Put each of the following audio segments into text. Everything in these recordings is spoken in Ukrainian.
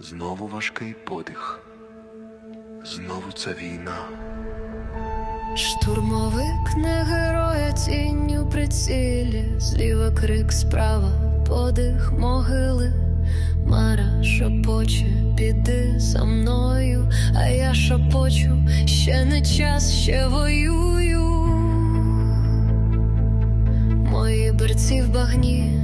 Знову важкий подих. Знову ця війна. Штурмовик не героя тінню прицілі, зліва крик справа, подих могили. Мара шепоче, піди за мною, а я шепочу, ще не час, ще воюю. Мої берці в багні,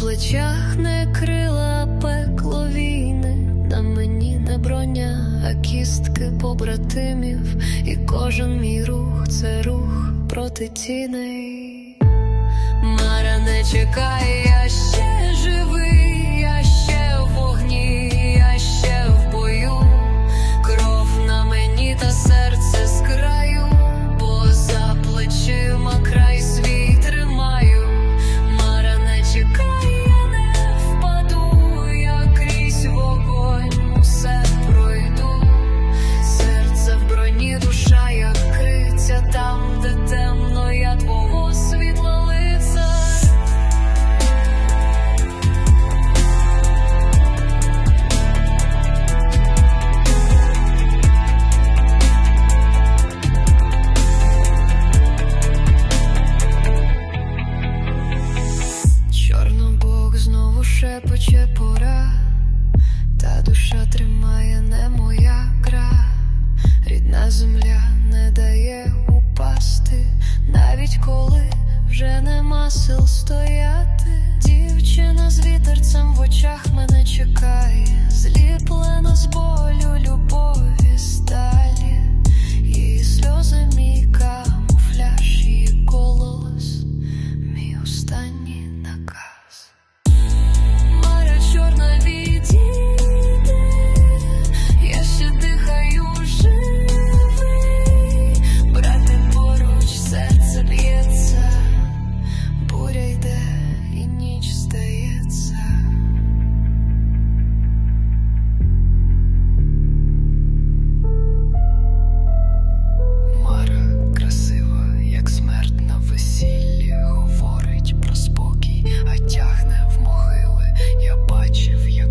плечах не крила, пекло війни, на мені не броня, а кістки побратимів, і кожен мій рух це рух проти тіней. Мара не чекає, ще знову шепоче пора, та душа тримає не моя гра, рідна земля не дає упасти, навіть коли вже нема сил стояти. Дівчина з вітерцем в очах мене чекає, зліплена з болю, любові сталі, могили. Я бачив,